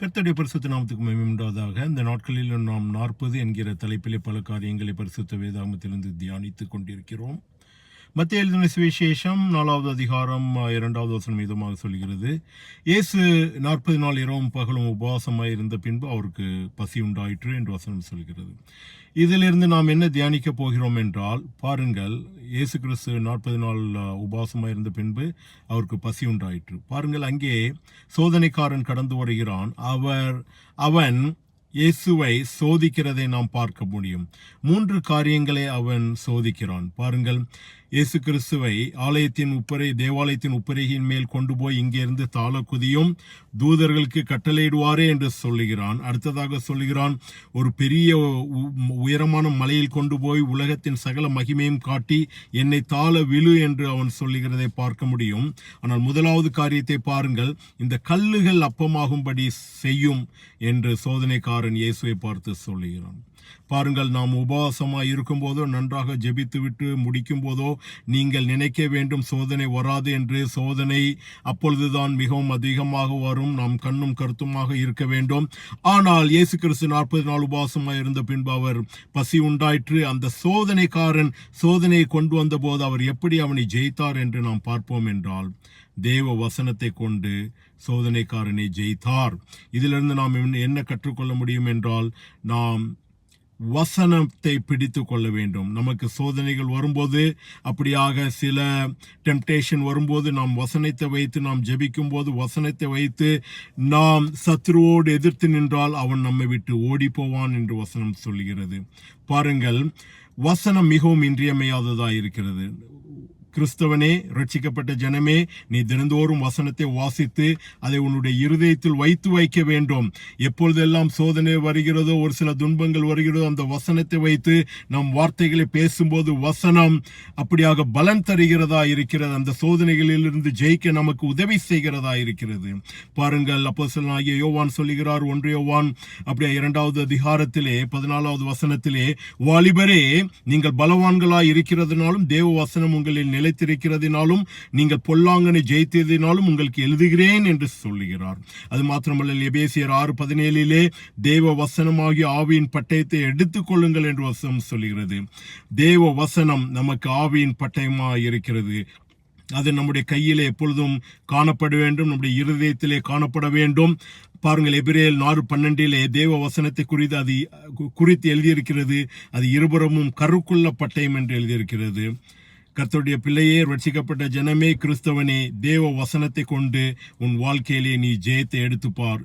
கர்த்தருடைய பரிசுத்த நாமத்துக்கு மேம்பதாக இந்த நாட்களில் நாம் நாற்பது என்கிற தலைப்பிலே பல காரியங்களை பரிசுத்த வேதாமத்திலிருந்து தியானித்துக் கொண்டிருக்கிறோம். மத்திய எழுதின சுவிசேஷம் நாலாவது அதிகாரம் இரண்டாவது வசனம் மீதமாக சொல்கிறது. இயேசு நாற்பது நாள் இரவும் பகலும் உபவாசமாக இருந்த பின்பு அவருக்கு பசி உண்டாயிற்று என்று வசனம் சொல்கிறது. இதிலிருந்து நாம் என்ன தியானிக்க போகிறோம் என்றால் பாருங்கள் இயேசு கிறிஸ்து நாற்பது நாள் உபவாசமாக இருந்த பின்பு அவருக்கு பசி உண்டாயிற்று. பாருங்கள் அங்கே சோதனைக்காரன் கடந்து வருகிறான். அவர் அவன் இயேசுவை சோதிக்கிறதை நாம் பார்க்க முடியும். மூன்று காரியங்களை அவன் சோதிக்கிறான். பாருங்கள் இயேசு கிறிஸ்துவை ஆலயத்தின் உப்பரை தேவாலயத்தின் உப்பரையின் மேல் கொண்டு போய் இங்கிருந்து தாள குதியும் தூதர்களுக்கு கட்டளையிடுவாரே என்று சொல்லுகிறான். அடுத்ததாக சொல்லுகிறான் ஒரு பெரிய உ- உயரமான மலையில் கொண்டு போய் உலகத்தின் சகல மகிமையும் காட்டி என்னை தாள விழு என்று அவன் சொல்லுகிறதை பார்க்க முடியும். ஆனால் முதலாவது காரியத்தை பாருங்கள் இந்த கல்லுகள் அப்பமாகும்படி செய்யும் என்று சோதனைக்காரன் இயேசுவை பார்த்து சொல்லுகிறான் பாருங்கள் நாம் உபவாசமாக இருக்கும்போதோ நன்றாக ஜெபித்துவிட்டு முடிக்கும் போதோ நீங்கள் நினைக்க வேண்டும் சோதனை வராது என்று சோதனை அப்பொழுதுதான் மிகவும் அதிகமாக வரும். நாம் கண்ணும் கருத்துமாக இருக்க வேண்டும். ஆனால் இயேசு கிறிஸ்து நாற்பது நாள் உபவாசமாக இருந்த பின்பு அவர் பசி உண்டாயிற்று. அந்த சோதனைக்காரன் சோதனையை கொண்டு வந்தபோது அவர் எப்படி அவனை ஜெயித்தார் என்று நாம் பார்ப்போம் என்றால் தேவ வசனத்தை கொண்டு சோதனைக்காரனை ஜெயித்தார். இதிலிருந்து நாம் என்ன- என்ன கற்றுக்கொள்ள முடியும் என்றால் நாம் வசனத்தை பிடித்து கொள்ள வேண்டும். நமக்கு சோதனைகள் வரும்போது அப்படியாக சில டெம்டேஷன் வரும்போது நாம் வசனத்தை வைத்து நாம் ஜபிக்கும் போது வசனத்தை வைத்து நாம் சத்ருவோடு எதிர்த்து நின்றால் அவன் நம்மை விட்டு ஓடி போவான் என்று வசனம் சொல்கிறது பாருங்கள் வசனம் மிகவும் இன்றியமையாததாக இருக்கிறது கிறிஸ்தவனே ரட்சிக்கப்பட்ட ஜனமே நீ தினந்தோறும் வசனத்தை வாசித்து அதை உன்னுடைய இருதயத்தில் வைத்து வைக்க வேண்டும். எப்பொழுதெல்லாம் சோதனை வருகிறதோ ஒரு சில துன்பங்கள் வருகிறதோ அந்த வசனத்தை வைத்து நம் வார்த்தைகளை பேசும்போது வசனம் அப்படியாக பலன் தருகிறதா இருக்கிறது. அந்த சோதனைகளிலிருந்து ஜெயிக்க நமக்கு உதவி செய்கிறதா இருக்கிறது. பாருங்கள் அப்போ ஆகிய யோவான் சொல்லுகிறார் ஒன்று யோவான் அப்படியா இரண்டாவது அதிகாரத்திலே பதினாலாவது வசனத்திலே வாலிபரே நீங்கள் பலவான்களாய் இருக்கிறதுனாலும் தேவ வசனம் உங்களில் நிலைத்திருக்கிறதினாலும் நீங்கள் பொல்லாங்கனை ஜெயித்ததினாலும் உங்களுக்கு எழுதுகிறேன் என்று சொல்லுகிறார். அது மாத்திரமல்ல எபேசியர் ஆறு பதினேழிலே தேவ வசனமாகிய ஆவியின் பட்டயத்தை எடுத்துக்கொள்ளுங்கள் என்று வசனம் சொல்லுகிறது. தேவ வசனம் நமக்கு ஆவியின் பட்டயமாக இருக்கிறது. அது நம்முடைய கையிலே எப்பொழுதும் காணப்பட வேண்டும் நம்முடைய இருதயத்திலே காணப்பட வேண்டும். பாருங்கள் எபிரேல் நாறு பன்னெண்டிலே தேவ வசனத்தை குறித்து அது குறித்து எழுதியிருக்கிறது. அது இருபுறமும் கருக்குள்ள பட்டயம் என்று எழுதியிருக்கிறது. கர்த்தருடைய பிள்ளையே ரட்சிக்கப்பட்ட ஜனமே கிறிஸ்தவனே தேவ வசனத்தை கொண்டு உன் வாழ்க்கையிலே நீ ஜெயத்தை எடுத்துப்பார்.